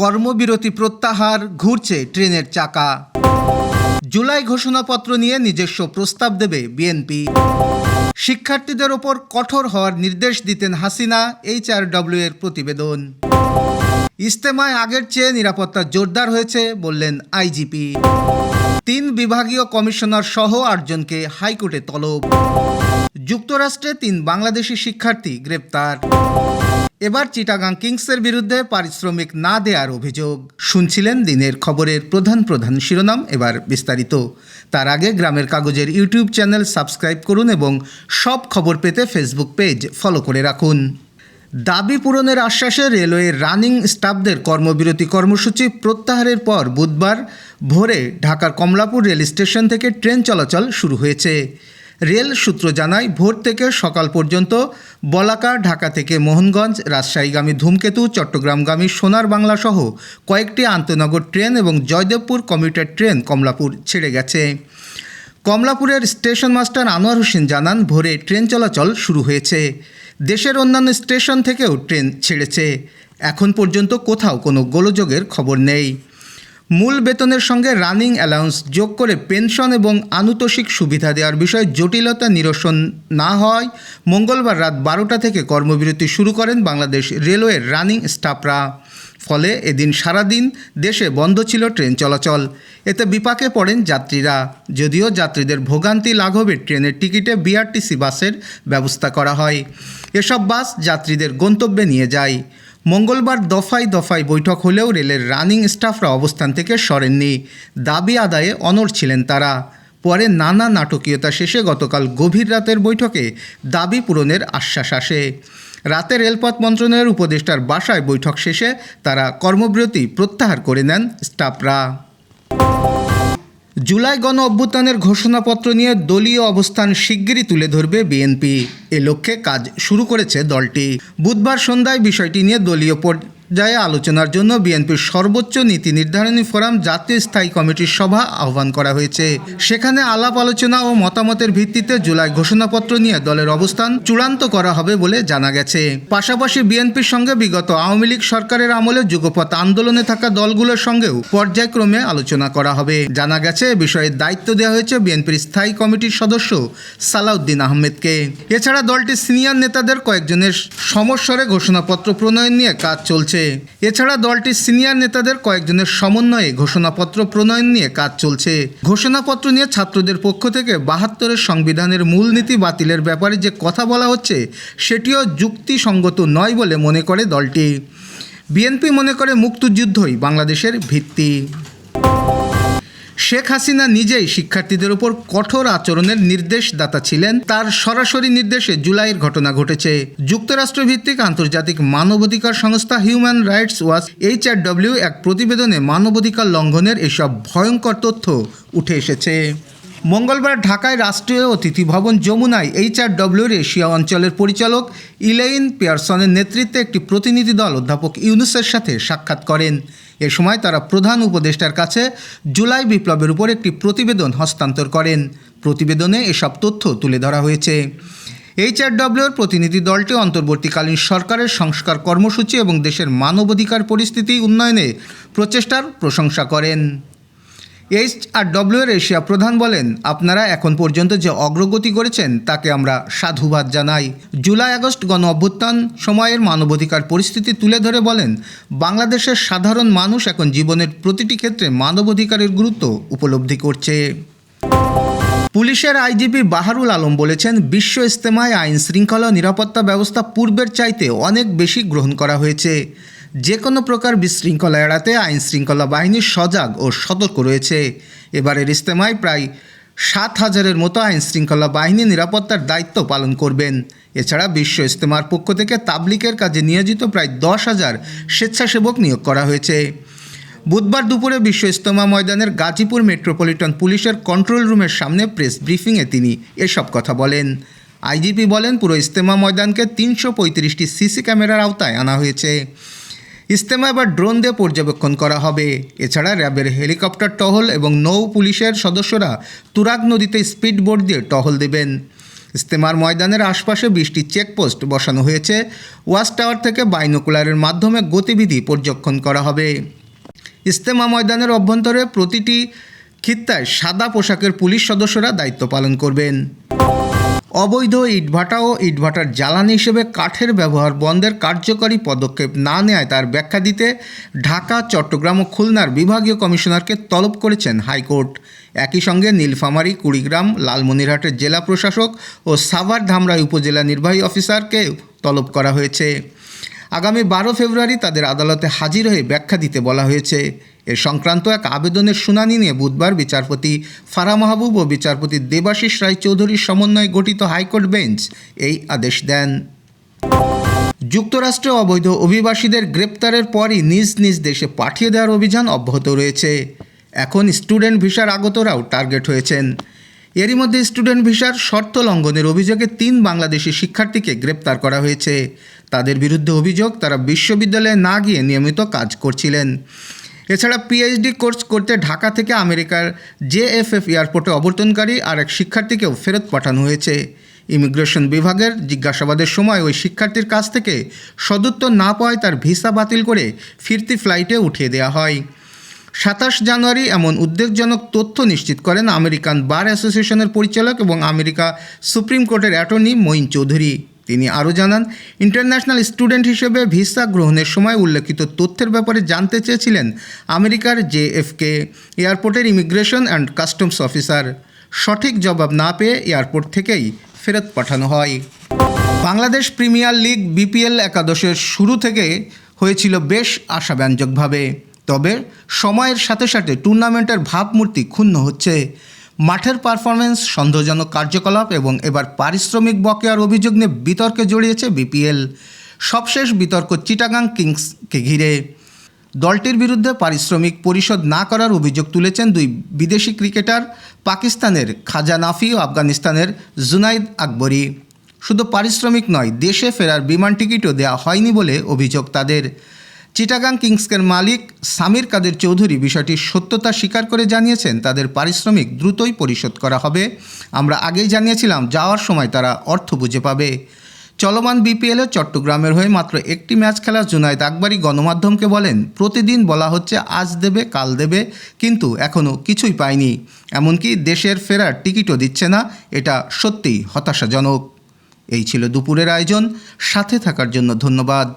কর্মবিরতি প্রত্যাহার, ঘুরছে ট্রেনের চাকা। জুলাই ঘোষণাপত্র নিয়ে নিজস্ব প্রস্তাব দেবে বিএনপি। শিক্ষার্থীদের ওপর কঠোর হওয়ার নির্দেশ দিতেন হাসিনা এইচআরডব্লিউ এর প্রতিবেদন। ইস্তেমায় আগের চেয়ে নিরাপত্তা জোরদার হয়েছে, বললেন আইজিপি তিন বিভাগীয় কমিশনার সহ আটজনকে হাইকোর্টে তলব। যুক্তরাষ্ট্রে তিন বাংলাদেশি শিক্ষার্থী গ্রেপ্তার। এবার চিটাগাং কিংসের বিরুদ্ধে পারিশ্রমিক না দেওয়ার অভিযোগ। শুনছিলেন দিনের খবরের প্রধান প্রধান শিরোনাম, এবার বিস্তারিত। তার আগে গ্রামের কাগজের ইউটিউব চ্যানেল সাবস্ক্রাইব করুন এবং সব খবর পেতে ফেসবুক পেজ ফলো করে রাখুন। দাবি পূরণের আশ্বাসে রেলওয়ের রানিং স্টাফদের কর্মবিরতি কর্মসূচি প্রত্যাহারের পর বুধবার ভোরে ঢাকার কমলাপুর রেল স্টেশন থেকে ট্রেন চলাচল শুরু হয়েছে। রেল সূত্র জানায়, ভোর থেকে সকাল পর্যন্ত বলাকা ঢাকা থেকে মোহনগঞ্জ, রাজশাহীগামী ধূমকেতু, চট্টগ্রামগামী সোনার বাংলা সহ কয়েকটি আন্তনগর ট্রেন এবং জয়দেবপুর কমিউটার ট্রেন কমলাপুর ছেড়ে গেছে। কমলাপুরের স্টেশন মাস্টার আনোয়ার হোসেন জানান, ভোরে ট্রেন চলাচল শুরু হয়েছে। দেশের অন্যান্য স্টেশন থেকেও ট্রেন ছেড়েছে। এখন পর্যন্ত কোথাও কোনো গোলযোগের খবর নেই। মূল বেতনের সঙ্গে রানিং অ্যালাউন্স যোগ করে পেনশন এবং আনুতোষিক সুবিধা দেওয়ার বিষয়ে জটিলতা নিরসন না হয় মঙ্গলবার রাত বারোটা থেকে কর্মবিরতি শুরু করেন বাংলাদেশ রেলওয়ের রানিং স্টাফরা। ফলে এদিন সারাদিন দেশে বন্ধ ছিল ট্রেন চলাচল। এতে বিপাকে পড়েন যাত্রীরা। যদিও যাত্রীদের ভোগান্তি লাঘবে, ট্রেনের টিকিটে বিআরটিসি বাসের ব্যবস্থা করা হয়। এসব বাস যাত্রীদের গন্তব্যে নিয়ে যায়। মঙ্গলবার দফায় দফায় বৈঠক হলেও রেলের রানিং স্টাফরা অবস্থান থেকে সরেননি। দাবি আদায়ে অনড় ছিলেন তারা। পরে নানা নাটকীয়তা শেষে গতকাল গভীর রাতের বৈঠকে দাবি পূরণের আশ্বাস আসে। রাতে রেলপথ মন্ত্রণালয়ের উপদেষ্টার বাসায় বৈঠক শেষে তারা কর্মবিরতি প্রত্যাহার করে নেন স্টাফরা। জুলাই গণ অভ্যুত্থানের ঘোষণাপত্র নিয়ে দলীয় অবস্থান শিগগিরই তুলে ধরবে বিএনপি। এ লক্ষ্যে কাজ শুরু করেছে দলটি। বুধবার সন্ধ্যায় বিষয়টি নিয়ে দলীয় পর্যায়ে আলোচনার জন্য বিএনপির সর্বোচ্চ নীতি নির্ধারণী ফোরাম জাতীয় স্থায়ী কমিটির সভা আহ্বান করা হয়েছে। সেখানে আলাপ আলোচনা ও মতামতের ভিত্তিতে জুলাই ঘোষণাপত্র নিয়ে দলের অবস্থান চূড়ান্ত করা হবে বলে জানা গেছে। পাশাপাশি বিএনপির সঙ্গে বিগত আওয়ামী লীগ সরকারের আমলে যুগপথ আন্দোলনে থাকা দলগুলোর সঙ্গেও পর্যায়ক্রমে আলোচনা করা হবে। জানা গেছে বিষয়ে দায়িত্ব দেওয়া হয়েছে বিএনপির স্থায়ী কমিটির সদস্য সালাউদ্দিন আহমেদকে। এছাড়া দলটির সিনিয়র নেতাদের কয়েকজনের সমস্বরে ঘোষণাপত্র প্রণয়ন নিয়ে কাজ চলছে। এছাড়া দলটি সিনিয়র নেতাদের কয়েকজনের সমন্বয়ে ঘোষণাপত্র প্রণয়ন নিয়ে কাজ চলছে। ঘোষণাপত্র নিয়ে ছাত্রদের পক্ষ থেকে বাহাত্তরের সংবিধানের মূলনীতি বাতিলের ব্যাপারে যে কথা বলা হচ্ছে, সেটিও যুক্তিসঙ্গত নয় বলে মনে করে দলটি। বিএনপি মনে করে মুক্তিযুদ্ধই বাংলাদেশের ভিত্তি। শেখ হাসিনা নিজেই শিক্ষার্থীদের উপর কঠোর আচরণের নির্দেশদাতা ছিলেন। তার সরাসরি নির্দেশে জুলাইয়ের ঘটনা ঘটেছে। যুক্তরাষ্ট্র ভিত্তিক আন্তর্জাতিক মানবাধিকার সংস্থা হিউম্যান রাইটস ওয়াচ এইচআরডব্লিউ এক প্রতিবেদনে মানবাধিকার লঙ্ঘনের এসব ভয়ঙ্কর তথ্য উঠে এসেছে। মঙ্গলবার ঢাকায় রাষ্ট্রীয় অতিথি ভবন যমুনায় এইচআরডব্লিউর এশিয়া অঞ্চলের পরিচালক ইলেইন পিয়ারসনের নেতৃত্বে একটি প্রতিনিধি দল অধ্যাপক ইউনুসের সাথে সাক্ষাৎ করেন। এ সময় তারা প্রধান উপদেষ্টার কাছে জুলাই বিপ্লবের উপর একটি প্রতিবেদন হস্তান্তর করেন। প্রতিবেদনে এসব তথ্য তুলে ধরা হয়েছে। এইচআরডব্লিউর প্রতিনিধি দলটি অন্তর্বর্তীকালীন সরকারের সংস্কার কর্মসূচি এবং দেশের মানবাধিকার পরিস্থিতি উন্নয়নে প্রচেষ্টার প্রশংসা করেন। এইচ আর ডব্লিউ এর এশিয়া প্রধান বলেন, আপনারা এখন পর্যন্ত যে অগ্রগতি করেছেন, তাকে আমরা সাধুবাদ জানাই। জুলাই আগস্ট গণ অভ্যুত্থান সময়ের মানবাধিকার পরিস্থিতি তুলে ধরে বলেন, বাংলাদেশের সাধারণ মানুষ এখন জীবনের প্রতিটি ক্ষেত্রে মানবাধিকারের গুরুত্ব উপলব্ধি করছে। পুলিশের আইজিপি বাহারুল আলম বলেছেন, বিশ্ব ইস্তেমায় আইন শৃঙ্খলা নিরাপত্তা ব্যবস্থা পূর্বের চাইতে অনেক বেশি গ্রহণ করা হয়েছে। যে কোনো প্রকার বিশৃঙ্খলা এড়াতে আইন শৃঙ্খলা বাহিনী সজাগ ও সতর্ক রয়েছে। এবারের ইস্তেমায় প্রায় সাত হাজারের মতো আইন শৃঙ্খলা বাহিনী নিরাপত্তার দায়িত্ব পালন করবেন। এছাড়া বিশ্ব ইস্তেমার পক্ষ থেকে তাবলিকের কাজে নিয়োজিত প্রায় দশ হাজার স্বেচ্ছাসেবক নিয়োগ করা হয়েছে। বুধবার দুপুরে বিশ্ব ইস্তমা ময়দানের গাজীপুর মেট্রোপলিটন পুলিশের কন্ট্রোল রুমের সামনে প্রেস ব্রিফিংয়ে তিনি এসব কথা বলেন। আইজিপি বলেন, পুরো ইস্তেমা ময়দানকে তিনশো পঁয়ত্রিশটি সিসি ক্যামেরার আওতায় আনা হয়েছে। ইস্তেমা এবার ড্রোন দিয়ে পর্যবেক্ষণ করা হবে। এছাড়া র্যাবের হেলিকপ্টার টহল এবং নৌ পুলিশের সদস্যরা তুরাগ নদীতে স্পিড বোট দিয়ে টহল দেবেন। ইস্তেমার ময়দানের আশপাশে বিশটি চেকপোস্ট বসানো হয়েছে। ওয়াচ টাওয়ার থেকে বাইনোকুলারের মাধ্যমে গতিবিধি পর্যবেক্ষণ করা হবে। ইস্তেমা ময়দানের অভ্যন্তরে প্রতিটি খিত্তায় সাদা পোশাকের পুলিশ সদস্যরা দায়িত্ব পালন করবেন। অবৈধ ইটভাটা ও ইটভাটার জ্বালানি হিসেবে কাঠের ব্যবহার বন্ধের কার্যকরী পদক্ষেপ না নেয় তার ব্যাখ্যা দিতে ঢাকা, চট্টগ্রাম ও খুলনার বিভাগীয় কমিশনারকে তলব করেছেন হাইকোর্ট। একই সঙ্গে নীলফামারী, কুড়িগ্রাম, লালমনিরহাটের জেলা প্রশাসক ও সাভার ধামরাই উপজেলা নির্বাহী অফিসারকে তলব করা হয়েছে। আগামী বারো ফেব্রুয়ারি তাদের আদালতে হাজির হয়ে ব্যাখ্যা দিতে বলা হয়েছে। এ সংক্রান্ত এক আবেদনের শুনানি নিয়ে বুধবার বিচারপতি ফারা মাহবুব ও বিচারপতি দেবাশিস রায় চৌধুরীর সমন্বয়ে গঠিত হাইকোর্ট বেঞ্চ এই আদেশ দেন। যুক্তরাষ্ট্রে অবৈধ অভিবাসীদের গ্রেপ্তারের পরই নিজ নিজ দেশে পাঠিয়ে দেওয়ার অভিযান অব্যাহত রয়েছে। এখন স্টুডেন্ট ভিসার আগতরাও টার্গেট হয়েছেন। এরই মধ্যে স্টুডেন্ট ভিসার শর্ত লঙ্ঘনের অভিযোগে তিন বাংলাদেশি শিক্ষার্থীকে গ্রেপ্তার করা হয়েছে। তাদের বিরুদ্ধে অভিযোগ তারা বিশ্ববিদ্যালয়ে না গিয়ে নিয়মিত কাজ করছিলেন। এছাড়া পিএইচডি কোর্স করতে ঢাকা থেকে আমেরিকার জেএফএফ এয়ারপোর্টে অবর্তনকারী আর এক শিক্ষার্থীকেও ফেরত পাঠানো হয়েছে। ইমিগ্রেশন বিভাগের জিজ্ঞাসাবাদের সময় ওই শিক্ষার্থীর কাছ থেকে সদুত্তর না পাওয়ায় তার ভিসা বাতিল করে ফিরতি ফ্লাইটে উঠিয়ে দেওয়া হয়। সাতাশ জানুয়ারি এমন উদ্বেগজনক তথ্য নিশ্চিত করেন আমেরিকান বার অ্যাসোসিয়েশনের পরিচালক এবং আমেরিকা সুপ্রিম কোর্টের অ্যাটর্নি মঈন চৌধুরী। তিনি আরও জানান, ইন্টারন্যাশনাল স্টুডেন্ট হিসেবে ভিসা গ্রহণের সময় উল্লেখিত তথ্যের ব্যাপারে জানতে চেয়েছিলেন আমেরিকার জেএফকে, এয়ারপোর্টের ইমিগ্রেশন অ্যান্ড কাস্টমস অফিসার। সঠিক জবাব না পেয়ে এয়ারপোর্ট থেকেই ফেরত পাঠানো হয়। বাংলাদেশ প্রিমিয়ার লিগ বিপিএল একাদশের শুরু থেকে হয়েছিল বেশ আশাব্যঞ্জকভাবে। তবে সময়ের সাথে সাথে টুর্নামেন্টের ভাবমূর্তি ক্ষুণ্ণ হচ্ছে। মাঠের পারফরমেন্স সন্দেহজনক কার্যকলাপ এবং এবার পারিশ্রমিক বকেয়ার অভিযোগ নিয়ে বিতর্কে জড়িয়েছে বিপিএল। সবশেষ বিতর্ক চিটাগাং কিংসকে ঘিরে। দলটির বিরুদ্ধে পারিশ্রমিক পরিশোধ না করার অভিযোগ তুলেছেন দুই বিদেশি ক্রিকেটার, পাকিস্তানের খাজা নাফি ও আফগানিস্তানের জুনাইদ আকবরী। শুধু পারিশ্রমিক নয়, দেশে ফেরার বিমান টিকিটও দেওয়া হয়নি বলে অভিযোগ তাদের। চিটাগাং কিংসকের মালিক সামির কাদের চৌধুরী বিষয়টির সত্যতা স্বীকার করে জানিয়েছেন, তাদের পারিশ্রমিক দ্রুতই পরিশোধ করা হবে। আমরা আগেই জানিয়েছিলাম, যাওয়ার সময় তারা অর্থ বুঝে পাবে। চলমান বিপিএলে চট্টগ্রামের হয়ে মাত্র একটি ম্যাচ খেলা জুনাইদ আকবরী গণমাধ্যমকে বলেন, প্রতিদিন বলা হচ্ছে, আজ দেবে, কাল দেবে, কিন্তু এখনও কিছুই পায়নি এমনকি দেশের ফেরার টিকিটও দিচ্ছে না, এটা সত্যিই হতাশাজনক। এই ছিল দুপুরের আয়োজন। সাথে থাকার জন্য ধন্যবাদ।